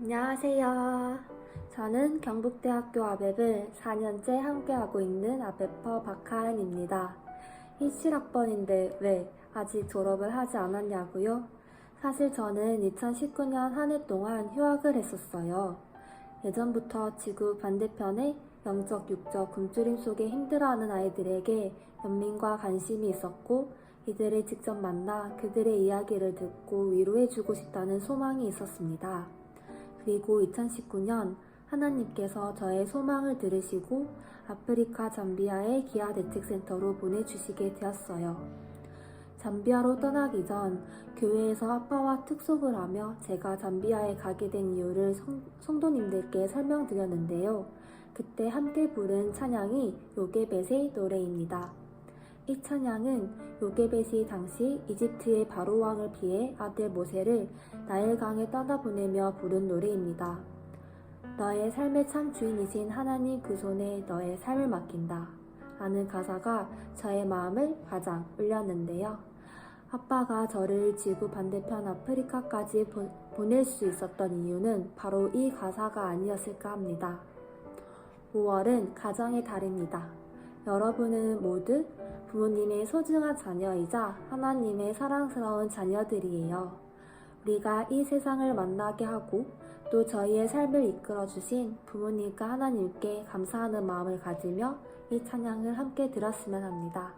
안녕하세요. 저는 경북대학교 아베을 4년째 함께하고 있는 아베퍼 박하은입니다. 17학번인데 왜 아직 졸업을 하지 않았냐고요? 사실 저는 2019년 한 해 동안 휴학을 했었어요. 예전부터 지구 반대편에 영적, 육적, 굶주림 속에 힘들어하는 아이들에게 연민과 관심이 있었고 이들을 직접 만나 그들의 이야기를 듣고 위로해주고 싶다는 소망이 있었습니다. 그리고 2019년 하나님께서 저의 소망을 들으시고 아프리카 잠비아의 기아 대책센터로 보내주시게 되었어요. 잠비아로 떠나기 전 교회에서 아빠와 특속을 하며 제가 잠비아에 가게 된 이유를 성, 성도님들께 설명드렸는데요. 그때 함께 부른 찬양이 요게벳의 노래입니다. 이 찬양은 요게벳이 당시 이집트의 바로왕을 피해 아들 모세를 나일강에 떠나보내며 부른 노래입니다. 너의 삶의 참 주인이신 하나님 그 손에 너의 삶을 맡긴다. 라는 가사가 저의 마음을 가장 울렸는데요. 아빠가 저를 지구 반대편 아프리카까지 보, 보낼 수 있었던 이유는 바로 이 가사가 아니었을까 합니다. 5월은 가정의 달입니다. 여러분은 모두 부모님의 소중한 자녀이자 하나님의 사랑스러운 자녀들이에요. 우리가 이 세상을 만나게 하고 또 저희의 삶을 이끌어 주신 부모님과 하나님께 감사하는 마음을 가지며 이 찬양을 함께 들었으면 합니다.